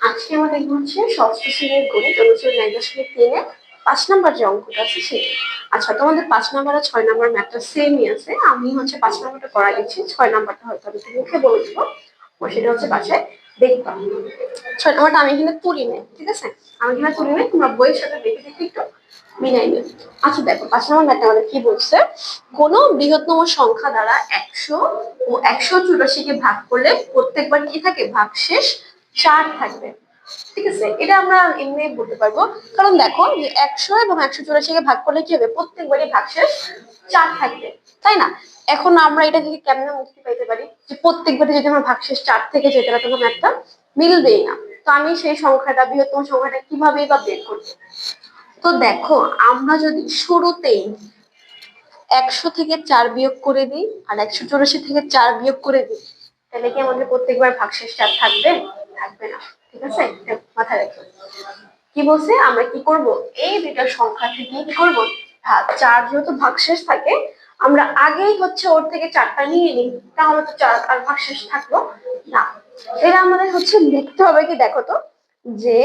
আজকে হচ্ছে ষষ্ঠ শ্রেণির পাঁচ নাম্বার যে অঙ্কটা আছে আচ্ছা পাঁচ নাম্বার আর ছয় নাম্বার সেমই আছে। আমি হচ্ছে পাঁচ নাম্বারটা করা দিচ্ছি, ছয় নাম্বারটা হয়তো আমি মুখে বলে দিব। সেটা হচ্ছে বাসায় দেখবা আমি এখানে তুলি নেই, ঠিক আছে? আমি এখানে তুলি নেই বইয়ের সাথে দেখে দেখে একটু মিলাই আচ্ছা দেখো পাঁচ নম্বর আমাদের কি বলছে? কোন বৃহত্তম সংখ্যা দ্বারা একশো ও একশো চুরাশিকে ভাগ করলে প্রত্যেকবার কি থাকে? ভাগশেষ চার থাকবে। ঠিক আছে? এটা আমরা এমনি বলতে পারব। কারণ দেখো যে একশো এবং একশো চুরাশিকে ভাগ করলে কি হবে? প্রত্যেকবারই ভাগশেষ চার থাকবে। তাই না? এখন আমরা এটা থেকে কেমন মুক্তি পাইতে পারি? যে প্রত্যেকবারে যদি আমার ভাগশেষ চার থেকে তাহলে তখন একটা মিলবেই না, তো আমি সেই সংখ্যাটা, বৃহত্তম সংখ্যাটা কীভাবে বা বের করব? তো দেখো, আমরা যদি শুরুতেই একশো থেকে চার বিয়োগ করে দিই আর একশো চৌরাশি থেকে চার বিয়োগ করে দিই, তাহলে কি আমাদের প্রত্যেকবার ভাগশেষ চার থাকবে? থাকবে না, ঠিক আছে? মাথায় রাখো। কি বলছে? আমরা কি করব? এই দুইটা সংখ্যা থেকে কি করব? ভাগ চার যেহেতু ভাগশেষ থাকে আমরা আগেই হচ্ছে ওর থেকে চারটা নিয়ে নিই তাহলে তো চার আর ভাগশেষ থাকল না, এটা আমাদের হচ্ছে লিখতে হবে কি দেখো তো, যে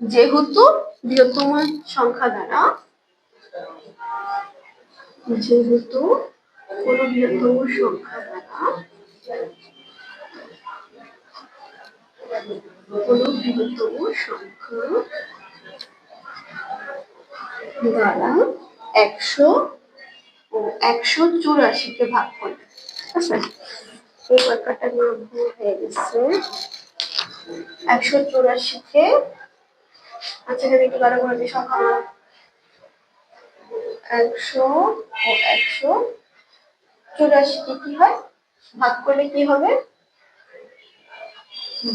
যেহেতু বৃহত্তম সংখ্যা দ্বারা, যেহেতু কোন বৃহত্তম সংখ্যা দ্বারা কোন বৃহত্তম সংখ্যা দ্বারা একশো ও একশো চুরাশিকে ভাগ করবে। ঠিক আছে এই ব্যাপারটা আমার ভুল হয়ে গেছে। একশো চুরাশিকে আচ্ছা এখানে একটু ভালো করে সংখ্যা একশো ও একশো চুরাশি কি হয়? ভাগ করলে কি হবে?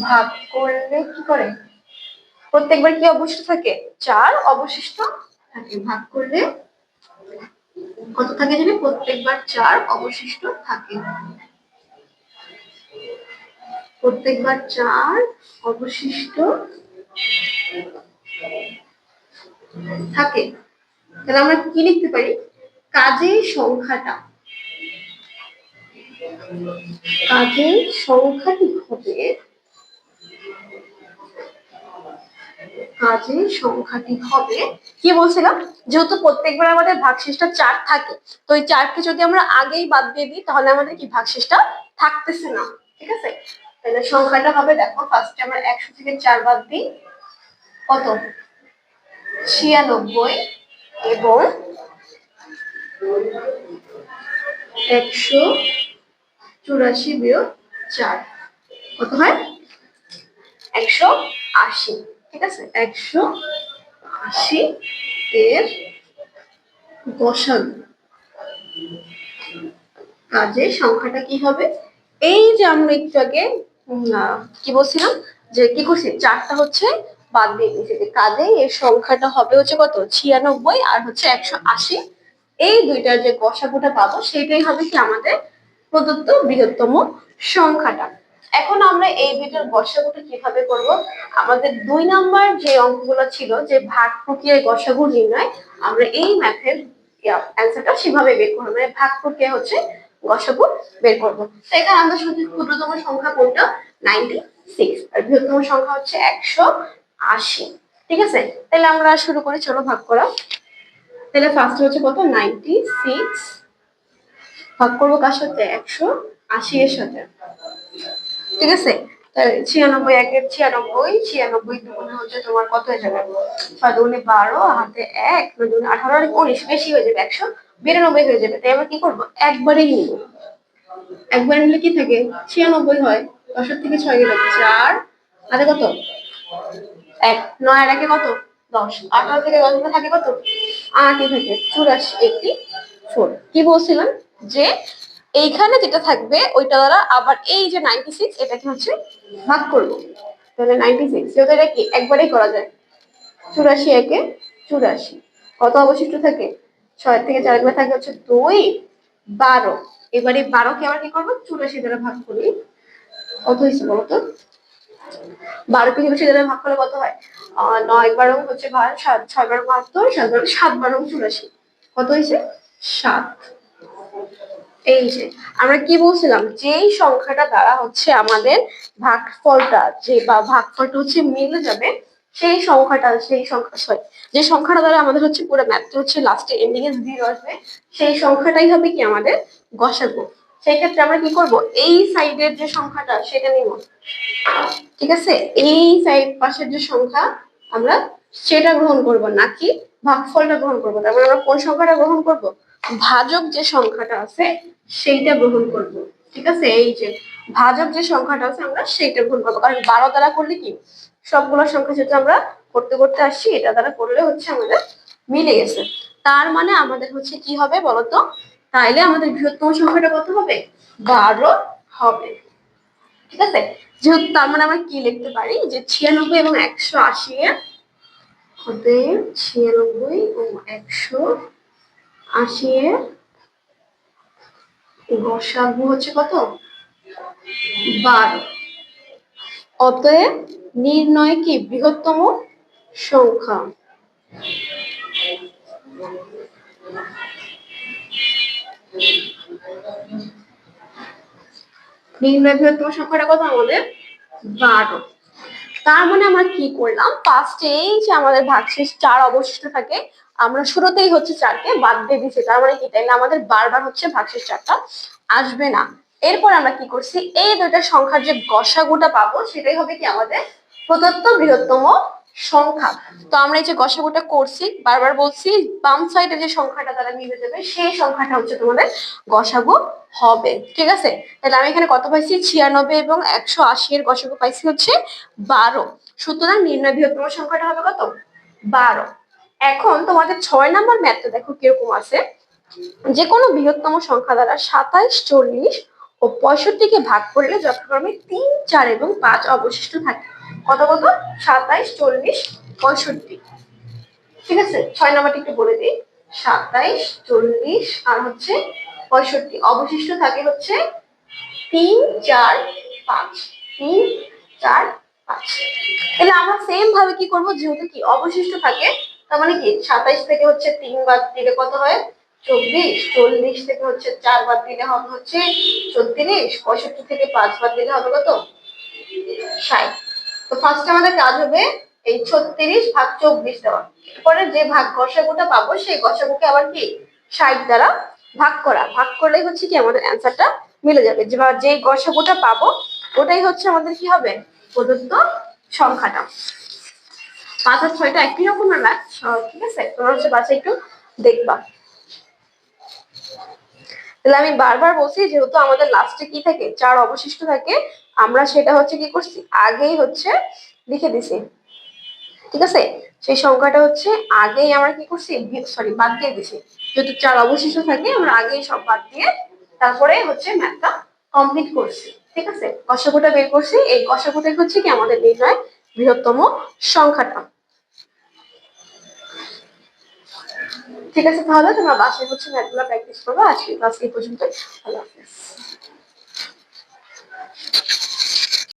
ভাগ করলে কি করে? প্রত্যেকবার কি অবশিষ্ট থাকে? চার অবশিষ্ট থাকে। ভাগ করলে কত থাকে জানি? প্রত্যেকবার চার অবশিষ্ট থাকে। প্রত্যেকবার চার অবশিষ্ট থাকে। তাহলে আমরা কি লিখতে পারি? কাজের সংখ্যাটা। কাজের সংখ্যাটি হবে কাজের সংখ্যাটি হবে। কি বলছিলাম? যেহেতু প্রত্যেকবার আমাদের ভাগশেষটা চার থাকে, তো এই চারকে যদি আমরা আগেই বাদ দিয়ে দিই, তাহলে আমাদের কি ভাগশেষটা থাকতেছে না। ঠিক আছে? তাহলে সংখ্যাটা হবে, দেখো ফার্স্টে আমরা একশো থেকে চার বাদ দিই। কত? ছিয়ানব্বই এবং একশো চুরাশি বিয়োগ চার। কত হয়? একশো আশি। ঠিক আছে? একশো আশি এর গসাগু কাজে সংখ্যাটা কি হবে? এই যে আমরা একটু আগে কি বলছিলাম? যে কি করছি? চারটা হচ্ছে বাদ দিয়ে দিয়েছি। কাজে এর সংখ্যাটা হবে হচ্ছে কত? ছিয়ানব্বই আর হচ্ছে একশো আশি। এই দুইটার যে গসাগুটা পাবো সেটাই হবে কি আমাদের প্রদত্ত বৃহত্তম সংখ্যাটা। এখন আমরা এই দুইটার গসাগুটা কীভাবে করব? আমাদের দুই নাম্বার যে অঙ্কগুলো ছিল, যে ভাগ প্রক্রিয়ায় গসাগু নির্ণয়, আমরা এই ম্যাথের অ্যান্সারটা সেভাবে বের করব। মানে ভাগ প্রক্রিয়া হচ্ছে গসাগু বের করব। তো এখানে আমাদের সবচেয়ে ক্ষুদ্রতম সংখ্যা কোনটা? নাইনটি সিক্স আর বৃহত্তম সংখ্যা হচ্ছে একশো আশি। ঠিক আছে? তাহলে আমরা শুরু করি, চলো ভাগ করা। তাহলে ফার্স্ট হচ্ছে কত? নাইনটি সিক্স ভাগ করব কার সাথে? একশো আশি এর সাথে। ঠিক আছে? ছিয়ানব্বই একের ছিয়ানব্বই ছিয়ানব্বই দুগুণে হচ্ছে তোমার কত হয়ে যাবে? ছয় দুগুণে বারো, হাতে এক দুগুণে আঠারো, আর উনিশ, বেশি হয়ে যাবে একশো বিরানব্বই হয়ে যাবে। তাই আমরা কি করব? একবারে নিব। একবার নিলে কি থাকে? ছিয়ানব্বই হয়, দশের থেকে ছয় গেলে চার হাতে কত? এক, নয়, আর একে কত? দশ। আঠারো থেকে দশ থাকে কত? আটই থাকে। চুরাশি, একটি ফোর কি বলছিলাম? যে এইখানে যেটা থাকবে, ওইটা দ্বারা আবার এই যে নাইনটি সিক্স এটাকে হচ্ছে ভাগ করব। তাহলে নাইনটি সিক্স যেহেতু এটা কি একবারেই করা যায়। চুরাশি একে চুরাশি। কত অবশিষ্ট থাকে? ছয় থেকে চার একবার থাকে হচ্ছে দুই, বারো। এবারে বারোকে আবার কি করব? চুরাশি দ্বারা ভাগ করি। কত হয়েছে বলতো বারো কে চুরাশি দ্বারা ভাগ করলে কত হয়? নয় বারো হচ্ছে সাত, ছয় বারো বাহাত্তর, সাত বারো সাত বারো, চুরাশি। কত হয়েছে? সাত। এই যে, আমরা কি বলছিলাম? যেই সংখ্যাটা দ্বারা হচ্ছে আমাদের ভাগফলটা যে বা ভাগফলটা হচ্ছে মিলে যাবে, সেই সংখ্যাটা, সেই সংখ্যা সরি যে সংখ্যাটা দ্বারা আমাদের হচ্ছে পুরো ম্যাথটা হচ্ছে লাস্টে এন্ডিং এ জিরো আসবে, সেই সংখ্যাটাই হবে কি আমাদের গসাগু। সেই ক্ষেত্রে আমরা কি করব? এই সাইডের যে সংখ্যাটা, সেটা নিব। ঠিক আছে? এই সাইড পাশের যে সংখ্যা, আমরা সেটা গ্রহণ করব, নাকি ভাগফলটা গ্রহণ করব? তারপরে আমরা কোন সংখ্যাটা গ্রহণ করব? ভাজক যে সংখ্যাটা আছে, সেইটা গ্রহণ করব। ঠিক আছে? এই যে ভাজক যে সংখ্যাটা আছে, আমরা সেইটা গ্রহণ করব। কারণ বারো দ্বারা করলে কি? সবগুলো সংখ্যা যেহেতু আমরা করতে করতে আসছি, এটা দ্বারা করলে হচ্ছে আমাদের মিলে গেছে। তার মানে আমাদের হচ্ছে কি হবে বলতো? তাইলে আমাদের বৃহত্তম সংখ্যাটা কত হবে? বারো হবে। ঠিক আছে? যেহেতু তার মানে আমরা কি লিখতে পারি? যে ছিয়ানব্বই এবং একশো আশি হবে ছিয়ানব্বই ও একশো আশি এর গসাগু হচ্ছে কত? বারো। অতএব নির্ণয় কি? বৃহত্তম সংখ্যা। নির্ণয় বৃহত্তম সংখ্যাটা কত আমাদের? বারো। তার মানে আমরা কি করলাম? এই যে আমাদের ভাগশেষ চার অবশিষ্ট থাকে, আমরা শুরুতেই হচ্ছে চারকে বাদ দিয়ে দিচ্ছি তার মানে কি? তাইলে আমাদের বারবার হচ্ছে ভাগশেষ চারটা আসবে না। এরপর আমরা কি করছি? এই দুইটা সংখ্যার যে গসাগুটা পাবো, সেটাই হবে কি? আমাদের প্রদত্ত বৃহত্তম সংখ্যা। তো আমরা এই যে গসাগুটা করছি, বারবার বলছি, বাম সাইডে যে সংখ্যাটা তারা মিলে যাবে সেই সংখ্যাটা হচ্ছে তোমাদের গসাগু হবে। ঠিক আছে? তাহলে আমি এখানে কত পাইছি? ছিয়ানব্বই এবং একশো আশি এর গসাগু পাইছি হচ্ছে বারো। সুতরাং নির্ণয় বৃহত্তম সংখ্যাটা হবে কত? বারো। এখন তোমাদের ছয় নম্বর ম্যাথটা দেখো কীরকম আছে। যে কোনো বৃহত্তম সংখ্যা দ্বারা সাতাইশ, চল্লিশ ও পঁয়ষট্টিকে ভাগ করলে যথাক্রমে তিন, চার এবং পাঁচ অবশিষ্ট থাকে। কত কত সাতাইশ, চল্লিশ, পঁয়ষট্টি। ঠিক আছে? ছয় নাম্বারটি একটু বলে দিই। সাতাইশ, চল্লিশ আর হচ্ছে পঁয়ষট্টি। অবশিষ্ট থাকে হচ্ছে তিন, চার, পাঁচ। তিন, চার, পাঁচ। তাহলে আমরা সেম ভাবে কি করব? যেহেতু কি অবশিষ্ট থাকে, তার মানে কি সাতাইশ থেকে হচ্ছে তিন বাদ দিলে কত হয়? চব্বিশ। চল্লিশ থেকে হচ্ছে চার বাদ দিলে হবে হচ্ছে ছত্রিশ। পঁয়ষট্টি থেকে পাঁচ বাদ দিলে হবে কত? ষাট। তো ফার্স্ট আমাদের কাজ হবে এই ছত্রিশ ভাগ চব্বিশ দেওয়া। এরপরে যে ভাগ গসাগুটা পাবো, সেই গসাগুকে আবার কি? ষাট দ্বারা ভাগ করা। ভাগ করলেই হচ্ছে কি আমাদের অ্যান্সারটা মিলে যাবে। যে গসাগুটা পাবো, ওটাই হচ্ছে আমাদের কি হবে? প্রদত্ত সংখ্যাটা। পাঁচ আর ছয়টা একই রকমের ম্যাথ ঠিক আছে? তোমরা হচ্ছে বাচ্চা একটু দেখবা। তাহলে আমি বারবার বলছি, যেহেতু আমাদের লাস্টে কি থাকে? চার অবশিষ্ট থাকে। আমরা সেটা হচ্ছে কি করছি? আগেই হচ্ছে লিখে দিছি। ঠিক আছে? সেই সংখ্যাটা হচ্ছে আগেই আমরা কি করছি? সরি বাদ দিয়ে দিছি। যেহেতু চার অবশিষ্ট থাকে, আমরা আগেই সব বাদ দিয়ে তারপরে হচ্ছে ম্যাথটা কমপ্লিট করছি। ঠিক আছে? কষাকুটা বের করছি। এই কষাকুটাই হচ্ছে কি আমাদের নির্ণয় বৃহত্তম সংখ্যাটা। ঠিক আছে তাহলে তোমার বাসায় হচ্ছে ম্যাথগুলো প্র্যাকটিস করব, আজকে ক্লাস এই পর্যন্ত ভালো হাফিজ।